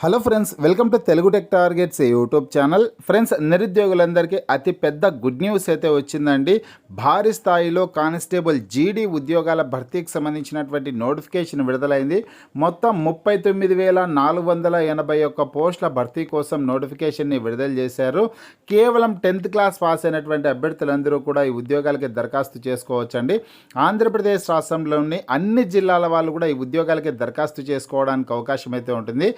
Hello friends welcome to Telugu tech targets YouTube channel. Friends నిరుద్యోగులందరికీ అతి పెద్ద good news అయితే వచ్చిందండి. భారీ స్థాయిలో కానిస్టేబుల్ జీడీ ఉద్యోగాల భర్తీకి సంబంధించినటువంటి నోటిఫికేషన్ విడుదలైంది. మొత్తం ముప్పై తొమ్మిది వేల నాలుగు వందల ఎనభై ఒక్క పోస్టుల భర్తీ కోసం నోటిఫికేషన్ని విడుదల చేశారు. కేవలం టెన్త్ క్లాస్ పాస్ అయినటువంటి అభ్యర్థులందరూ కూడా ఈ ఉద్యోగాలకి దరఖాస్తు చేసుకోవచ్చండి. ఆంధ్రప్రదేశ్ రాష్ట్రంలోని అన్ని జిల్లాల వాళ్ళు కూడా ఈ ఉద్యోగాలకి దరఖాస్తు చేసుకోవడానికి అవకాశం అయితే ఉంటుంది.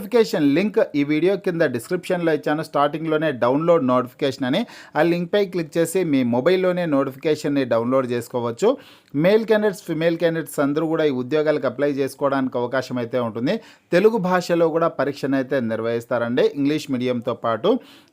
నోటిఫికేషన్ లింక్ ఈ వీడియో కింద డిస్క్రిప్షన్లో ఇచ్చాను. స్టార్టింగ్లోనే డౌన్లోడ్ నోటిఫికేషన్ అని ఆ లింక్పై క్లిక్ చేసి మీ మొబైల్లోనే నోటిఫికేషన్ని డౌన్లోడ్ చేసుకోవచ్చు. మేల్ క్యాండిడేట్స్ ఫిమేల్ క్యాండిడేట్స్ అందరూ కూడా ఈ ఉద్యోగాలకు అప్లై చేసుకోవడానికి అవకాశం అయితే ఉంటుంది. తెలుగు భాషలో కూడా పరీక్షను అయితే నిర్వహిస్తారండి. ఇంగ్లీష్ మీడియంతో పాటు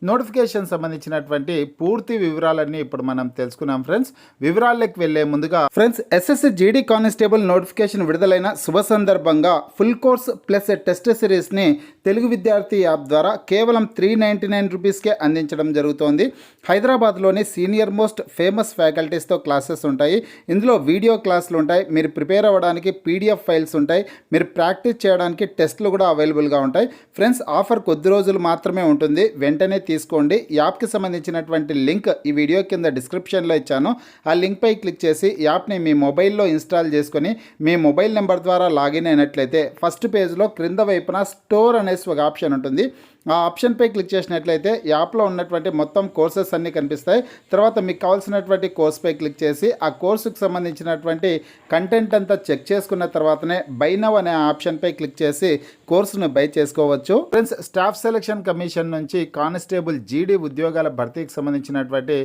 నోటిఫికేషన్ సంబంధించినటువంటి పూర్తి వివరాలన్నీ ఇప్పుడు మనం తెలుసుకున్నాం ఫ్రెండ్స్. వివరాల్లోకి వెళ్ళే ముందుగా friends SSC GD constable notification విడుదలైన శుభ సందర్భంగా ఫుల్ కోర్స్ ప్లస్ టెస్ట్ సిరీస్ని తెలుగు విద్యార్థి యాప్ ద్వారా కేవలం త్రీ నైంటీ నైన్ రూపీస్కే అందించడం జరుగుతోంది. హైదరాబాద్లోని సీనియర్ మోస్ట్ ఫేమస్ ఫ్యాకల్టీస్తో క్లాసెస్ ఉంటాయి. ఇందులో వీడియో క్లాసులు ఉంటాయి. మీరు ప్రిపేర్ అవ్వడానికి పీడిఎఫ్ ఫైల్స్ ఉంటాయి. మీరు ప్రాక్టీస్ చేయడానికి టెస్ట్లు కూడా అవైలబుల్గా ఉంటాయి. ఫ్రెండ్స్ ఆఫర్ కొద్ది రోజులు మాత్రమే ఉంటుంది. వెంటనే తీసుకోండి. యాప్కి సంబంధించినటువంటి లింక్ ఈ వీడియో కింద డిస్క్రిప్షన్లో ఇచ్చాను. ఆ లింక్పై క్లిక్ చేసి యాప్ని మీ మొబైల్లో ఇన్స్టాల్ చేసుకొని మీ మొబైల్ నెంబర్ ద్వారా లాగిన్ అయినట్లయితే ఫస్ట్ పేజ్లో క్రింద వైపున స్టోర్ అనేసి ఒక ఆప్షన్ ఉంటుంది. ఆ ఆప్షన్పై క్లిక్ చేసినట్లయితే యాప్లో ఉన్నటువంటి మొత్తం కోర్సెస్ అన్నీ కనిపిస్తాయి. తర్వాత మీకు కావాల్సినటువంటి కోర్స్పై క్లిక్ చేసి ఆ కోర్సుకు సంబంధించినటువంటి కంటెంట్ అంతా చెక్ చేసుకున్న తర్వాతనే బై నవ్ అనే ఆప్షన్పై క్లిక్ చేసి కోర్సును బై చేసుకోవచ్చు. ఫ్రెండ్స్ స్టాఫ్ సెలక్షన్ కమిషన్ నుంచి కానిస్టేబుల్ జీడీ ఉద్యోగాల భర్తీకి సంబంధించినటువంటి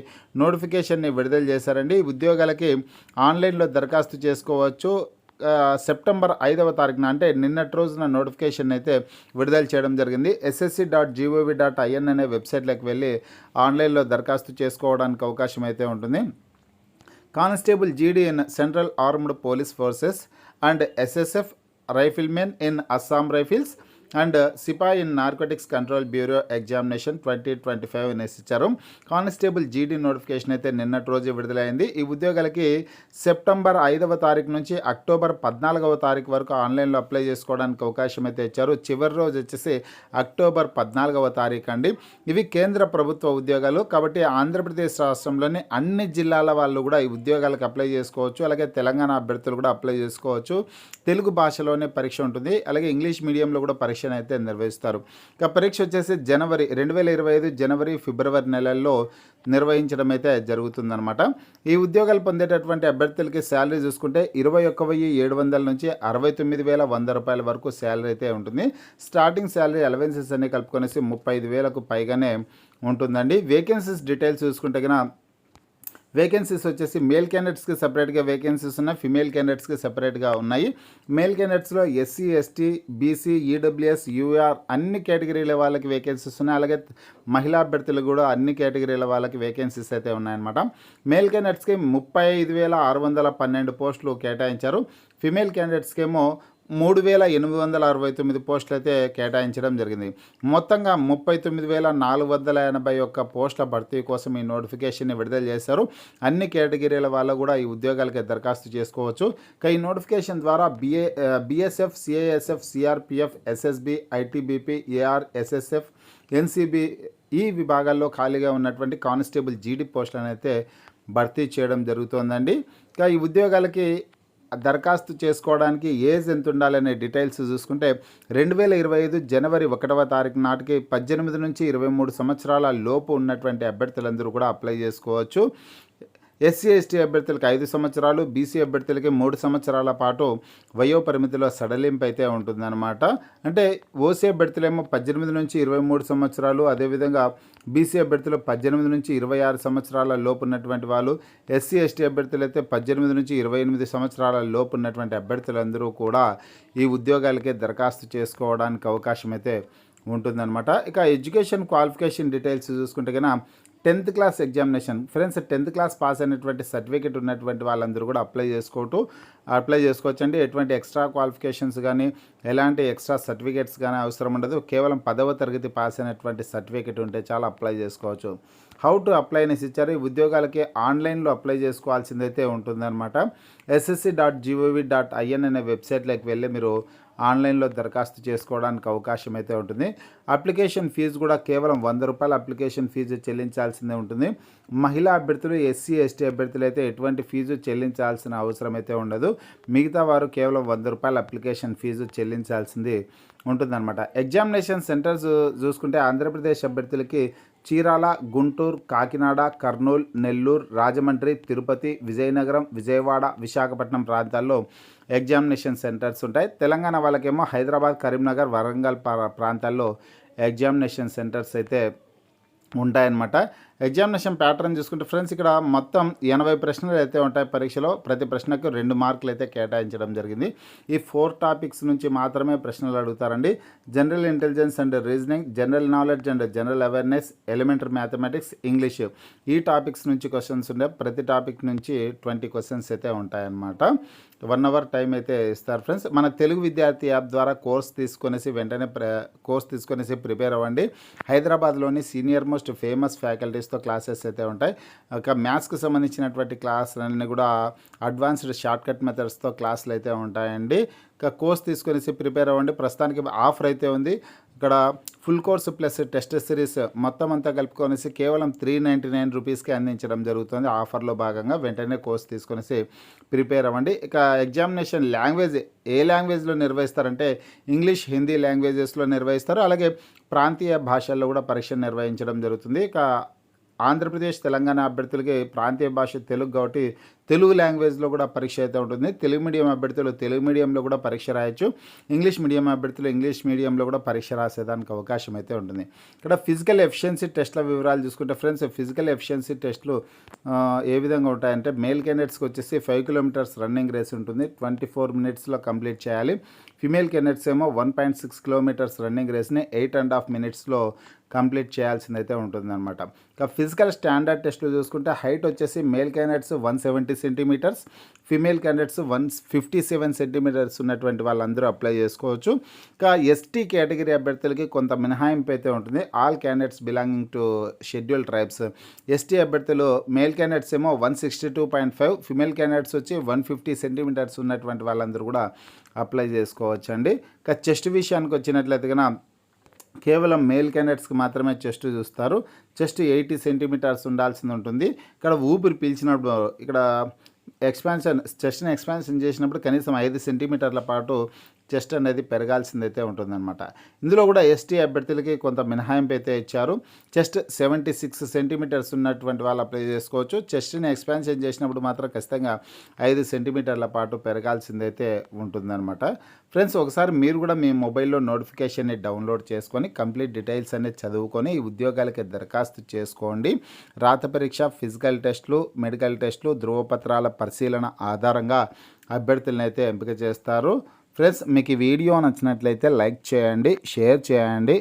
నోటిఫికేషన్ని విడుదల చేశారండి. ఈ ఉద్యోగాలకి ఆన్లైన్లో దరఖాస్తు చేసుకోవచ్చు. సెప్టెంబర్ ఐదవ తారీఖున అంటే నిన్నటి రోజున నోటిఫికేషన్ అయితే విడుదల చేయడం జరిగింది. SSC dot GOV dot IN అనే వెబ్సైట్లోకి వెళ్ళి ఆన్లైన్లో దరఖాస్తు చేసుకోవడానికి అవకాశం అయితే ఉంటుంది. Constable GD in central armed police forces and SSF riflemen in Assam rifles and sepoy in narcotics control bureau examination twenty twenty five అనేసి ఇచ్చారు కానిస్టేబుల్ జీడీ నోటిఫికేషన్ అయితే నిన్నటి రోజు విడుదలైంది. ఈ ఉద్యోగాలకి సెప్టెంబర్ ఐదవ తారీఖు నుంచి అక్టోబర్ పద్నాలుగవ తారీఖు వరకు ఆన్లైన్లో అప్లై చేసుకోవడానికి అవకాశం అయితే ఇచ్చారు. చివరి రోజు వచ్చేసి అక్టోబర్ పద్నాలుగవ తారీఖు అండి. ఇవి కేంద్ర ప్రభుత్వ ఉద్యోగాలు కాబట్టి ఆంధ్రప్రదేశ్ రాష్ట్రంలోని అన్ని జిల్లాల వాళ్ళు కూడా ఈ ఉద్యోగాలకు అప్లై చేసుకోవచ్చు. అలాగే తెలంగాణ అభ్యర్థులు కూడా అప్లై చేసుకోవచ్చు. తెలుగు భాషలోనే పరీక్ష ఉంటుంది. అలాగే ఇంగ్లీష్ మీడియంలో కూడా పరీక్ష పరీక్షను అయితే నిర్వహిస్తారు. ఇక పరీక్ష వచ్చేసి జనవరి రెండు వేల ఇరవై ఐదు జనవరి ఫిబ్రవరి నెలల్లో నిర్వహించడం అయితే జరుగుతుందన్నమాట. ఈ ఉద్యోగాలు పొందేటటువంటి అభ్యర్థులకి శాలరీ చూసుకుంటే ఇరవై ఒక్క వెయ్యి ఏడు వందల నుంచి అరవై తొమ్మిది వేల వంద రూపాయల వరకు శాలరీ అయితే ఉంటుంది. స్టార్టింగ్ శాలరీ అలవెన్సెస్ అన్ని కలుపుకొనేసి ముప్పై ఐదు వేలకు పైగానే ఉంటుందండి. వేకెన్సీస్ డీటెయిల్స్ చూసుకుంటే కనుక వేకెన్సీస్ వచ్చేసి మేల్ క్యాండిడేట్స్కి సపరేట్గా వేకెన్సీస్ ఉన్నాయి ఫిమేల్ క్యాండిడేట్స్కి సపరేట్గా ఉన్నాయి. Male క్యాండిడేట్స్లో SC ST BC EWS UR అన్ని కేటగిరీల వాళ్ళకి వేకెన్సీస్ ఉన్నాయి. అలాగే మహిళా అభ్యర్థులు కూడా అన్ని కేటగిరీల వాళ్ళకి వేకెన్సీస్ అయితే ఉన్నాయన్నమాట. మేల్ క్యాండిడేట్స్కి ముప్పై ఐదు వేల ఆరు వందల పన్నెండు పోస్టులు కేటాయించారు. ఫిమేల్ క్యాండిడేట్స్కేమో మూడు వేల ఎనిమిది వందల అరవై తొమ్మిది పోస్టులు అయితే కేటాయించడం జరిగింది. మొత్తంగా ముప్పై తొమ్మిది వేల నాలుగు వందల ఎనభై ఒక్క పోస్టుల భర్తీ కోసం ఈ నోటిఫికేషన్ని విడుదల చేశారు. అన్ని కేటగిరీల వాళ్ళు కూడా ఈ ఉద్యోగాలకి దరఖాస్తు చేసుకోవచ్చు. ఈ నోటిఫికేషన్ ద్వారా BA BSF CISF CRPF SSB ITBP AR SSF NCB ఈ విభాగాల్లో ఖాళీగా ఉన్నటువంటి కానిస్టేబుల్ జీడీ పోస్టులను అయితే భర్తీ చేయడం జరుగుతోందండి. ఇక ఈ ఉద్యోగాలకి దరఖాస్తు చేసుకోవడానికి ఏజ్ ఎంత ఉండాలనే డీటెయిల్స్ చూసుకుంటే రెండు వేల ఇరవై ఐదు జనవరి ఒకటవ తారీఖు నాటికి పద్దెనిమిది నుంచి ఇరవై మూడు సంవత్సరాల లోపు ఉన్నటువంటి అభ్యర్థులందరూ కూడా అప్లై చేసుకోవచ్చు. ఎస్సీ ఎస్టీ అభ్యర్థులకు ఐదు సంవత్సరాలు బీసీ అభ్యర్థులకి మూడు సంవత్సరాల పాటు వయో పరిమితిలో సడలింపు అయితే ఉంటుందన్నమాట. అంటే ఓసీ అభ్యర్థులేమో పద్దెనిమిది నుంచి ఇరవై మూడు సంవత్సరాలు అదేవిధంగా బీసీ అభ్యర్థులు పద్దెనిమిది నుంచి ఇరవై ఆరు సంవత్సరాల లోపు ఉన్నటువంటి వాళ్ళు ఎస్సీ ఎస్టీ అభ్యర్థులు అయితే పద్దెనిమిది నుంచి ఇరవై ఎనిమిది సంవత్సరాల లోపు ఉన్నటువంటి అభ్యర్థులందరూ కూడా ఈ ఉద్యోగాలకే దరఖాస్తు చేసుకోవడానికి అవకాశం అయితే ఉంటుందన్నమాట. ఇక ఎడ్యుకేషన్ క్వాలిఫికేషన్ డీటెయిల్స్ చూసుకుంటే కనుక tenth class examination. Friends tenth class pass అయినటువంటి సర్టిఫికేట్ ఉన్నటువంటి వాళ్ళందరూ కూడా అప్లై చేసుకోవటం అప్లై చేసుకోవచ్చండి. ఎటువంటి ఎక్స్ట్రా క్వాలిఫికేషన్స్ కానీ ఎలాంటి ఎక్స్ట్రా సర్టిఫికేట్స్ కానీ అవసరం ఉండదు. కేవలం పదవ తరగతి పాస్ అయినటువంటి సర్టిఫికేట్ ఉంటే చాలా అప్లై చేసుకోవచ్చు. హౌ టు అప్లై అనేసి ఇచ్చారు. ఈ ఉద్యోగాలకి ఆన్లైన్లో అప్లై చేసుకోవాల్సిందైతే ఉంటుందన్నమాట. SSC dot GOV dot IN అనే వెబ్సైట్లోకి వెళ్ళి మీరు ఆన్లైన్లో దరఖాస్తు చేసుకోవడానికి అవకాశం అయితే ఉంటుంది. అప్లికేషన్ ఫీజు కూడా కేవలం వంద రూపాయల అప్లికేషన్ ఫీజు చెల్లించాల్సిందే ఉంటుంది. మహిళా అభ్యర్థులు ఎస్సీ ఎస్టీ అభ్యర్థులు అయితే ఎటువంటి ఫీజు చెల్లించాల్సిన అవసరం అయితే ఉండదు. మిగతా వారు కేవలం వంద రూపాయల అప్లికేషన్ ఫీజు చెల్లించాల్సింది ఉంటుందన్నమాట. ఎగ్జామినేషన్ సెంటర్స్ చూసుకుంటే ఆంధ్రప్రదేశ్ అభ్యర్థులకి చీరాల గుంటూరు కాకినాడ కర్నూలు నెల్లూరు రాజమండ్రి తిరుపతి విజయనగరం విజయవాడ విశాఖపట్నం ప్రాంతాల్లో ఎగ్జామినేషన్ సెంటర్స్ ఉంటాయి. తెలంగాణ వాళ్ళకేమో హైదరాబాద్ కరీంనగర్ వరంగల్ ప్రా- ప్రాంతాల్లో ఎగ్జామినేషన్ సెంటర్స్ అయితే ఉంటాయన్నమాట. ఎగ్జామినేషన్ ప్యాటర్న్ చూసుకుంటే ఫ్రెండ్స్ ఇక్కడ మొత్తం ఎనభై ప్రశ్నలు అయితే ఉంటాయి పరీక్షలో. ప్రతి ప్రశ్నకు రెండు మార్కులు అయితే కేటాయించడం జరిగింది. ఈ ఫోర్ టాపిక్స్ నుంచి మాత్రమే ప్రశ్నలు అడుగుతారండి. General intelligence and reasoning general knowledge and general awareness elementary mathematics English. ఈ టాపిక్స్ నుంచి క్వశ్చన్స్ ఉండే ప్రతి టాపిక్ నుంచి ట్వంటీ క్వశ్చన్స్ అయితే ఉంటాయన్నమాట. వన్ అవర్ టైం అయితే ఇస్తారు ఫ్రెండ్స్. మన తెలుగు విద్యార్థి యాప్ ద్వారా కోర్స్ తీసుకొనేసి వెంటనే ప్ర కోర్స్ తీసుకొనేసి ప్రిపేర్ అవ్వండి. హైదరాబాద్లోని సీనియర్ మోస్ట్ ఫేమస్ ఫ్యాకల్టీస్ ఫ్యాకల్టీస్తో క్లాసెస్ అయితే ఉంటాయి. ఒక మ్యాథ్స్కి సంబంధించినటువంటి క్లాసులన్నీ కూడా అడ్వాన్స్డ్ షార్ట్ కట్ మెథడ్స్తో క్లాసులు అయితే ఉంటాయండి. ఇక కోర్స్ తీసుకునేసి ప్రిపేర్ అవ్వండి. ప్రస్తుతానికి ఆఫర్ అయితే ఉంది. ఇక్కడ full course plus test series మొత్తం అంతా కలుపుకొనేసి కేవలం త్రీ నైంటీ నైన్ రూపీస్కి అందించడం జరుగుతుంది. ఆఫర్లో భాగంగా వెంటనే కోర్స్ తీసుకొనేసి ప్రిపేర్ అవ్వండి. ఇక ఎగ్జామినేషన్ లాంగ్వేజ్ ఏ లాంగ్వేజ్లో నిర్వహిస్తారంటే ఇంగ్లీష్ హిందీ లాంగ్వేజెస్లో నిర్వహిస్తారు. అలాగే ప్రాంతీయ భాషల్లో కూడా పరీక్ష నిర్వహించడం జరుగుతుంది. ఇక ఆంధ్రప్రదేశ్ తెలంగాణ అభ్యర్థులకి ప్రాంతీయ భాష తెలుగు కాబట్టి తెలుగు లాంగ్వేజ్లో కూడా పరీక్ష అయితే ఉంటుంది. తెలుగు మీడియం అభ్యర్థులు తెలుగు మీడియంలో కూడా పరీక్ష రాయొచ్చు. ఇంగ్లీష్ మీడియం అభ్యర్థులు ఇంగ్లీష్ మీడియంలో కూడా పరీక్ష రాసేదానికి అవకాశం అయితే ఉంటుంది. ఇక్కడ ఫిజికల్ ఎఫిషియన్సీ టెస్ట్ల వివరాలు చూసుకుంటే ఫ్రెండ్స్ ఫిజికల్ ఎఫిషియన్సీ టెస్ట్లు ఏ విధంగా ఉంటాయంటే మేల్ క్యాండిడేట్స్కి వచ్చేసి ఫైవ్ కిలోమీటర్స్ రన్నింగ్ రేస్ ఉంటుంది. ట్వంటీ ఫోర్ మినిట్స్లో కంప్లీట్ చేయాలి. ఫిమేల్ కెనెట్స్ ఏమో one point six kilometres running రేస్ని eight and half మినిట్స్లో కంప్లీట్ చేయాల్సిందైతే ఉంటుందన్నమాట. ఇక ఫిజికల్ స్టాండర్డ్ టెస్ట్లు చూసుకుంటే హైట్ వచ్చేసి male candidates one seventy centimetres female candidates one fifty seven centimetres ఉన్నటువంటి వాళ్ళందరూ అప్లై చేసుకోవచ్చు. ఇక ఎస్టీ కేటగిరీ అభ్యర్థులకి కొంత మినహాయింపు అయితే ఉంటుంది. All candidates belonging to scheduled tribes. ST అభ్యర్థులు మేల్ క్యాండిడేట్స్ ఏమో one sixty two point five female candidates వచ్చి వన్ ఫిఫ్టీ సెంటీమీటర్స్ ఉన్నటువంటి వాళ్ళందరూ కూడా అప్లై చేసుకోవచ్చు అండి ఇక చెస్ట్ విషయానికి వచ్చినట్లయితే కనుక కేవలం మేల్ క్యాండిడేట్స్కి మాత్రమే చెస్ట్ చూస్తారు. చెస్ట్ ఎయిటీ సెంటీమీటర్స్ ఉండాల్సింది ఉంటుంది ఇక్కడ ఊపిరి పీల్చినప్పుడు ఇక్కడ ఎక్స్పాన్షన్ చెస్ట్ని ఎక్స్పాన్షన్ చేసినప్పుడు కనీసం ఐదు సెంటీమీటర్ల పాటు చెస్ట్ అనేది పెరగాల్సిందైతే ఉంటుందన్నమాట. ఇందులో కూడా ఎస్టీ అభ్యర్థులకి కొంత మినహాయింపు అయితే ఇచ్చారు. చెస్ట్ సెవెంటీ సిక్స్ సెంటీమీటర్స్ ఉన్నటువంటి వాళ్ళు అప్లై చేసుకోవచ్చు. చెస్ట్ని ఎక్స్పాన్షన్ చేసినప్పుడు మాత్రం ఖచ్చితంగా ఐదు సెంటీమీటర్ల పాటు పెరగాల్సిందైతే ఉంటుందన్నమాట. ఫ్రెండ్స్ ఒకసారి మీరు కూడా మీ మొబైల్లో నోటిఫికేషన్ని డౌన్లోడ్ చేసుకొని కంప్లీట్ డీటెయిల్స్ అనేది చదువుకొని ఈ ఉద్యోగాలకి దరఖాస్తు చేసుకోండి. రాత పరీక్ష ఫిజికల్ టెస్టులు మెడికల్ టెస్టులు ధృవపత్రాల పరిశీలన ఆధారంగా అభ్యర్థులను అయితే ఎంపిక చేస్తారు. ఫ్రెండ్స్ మీకు ఈ వీడియో నచ్చినట్లయితే లైక్ చేయండి షేర్ చేయండి.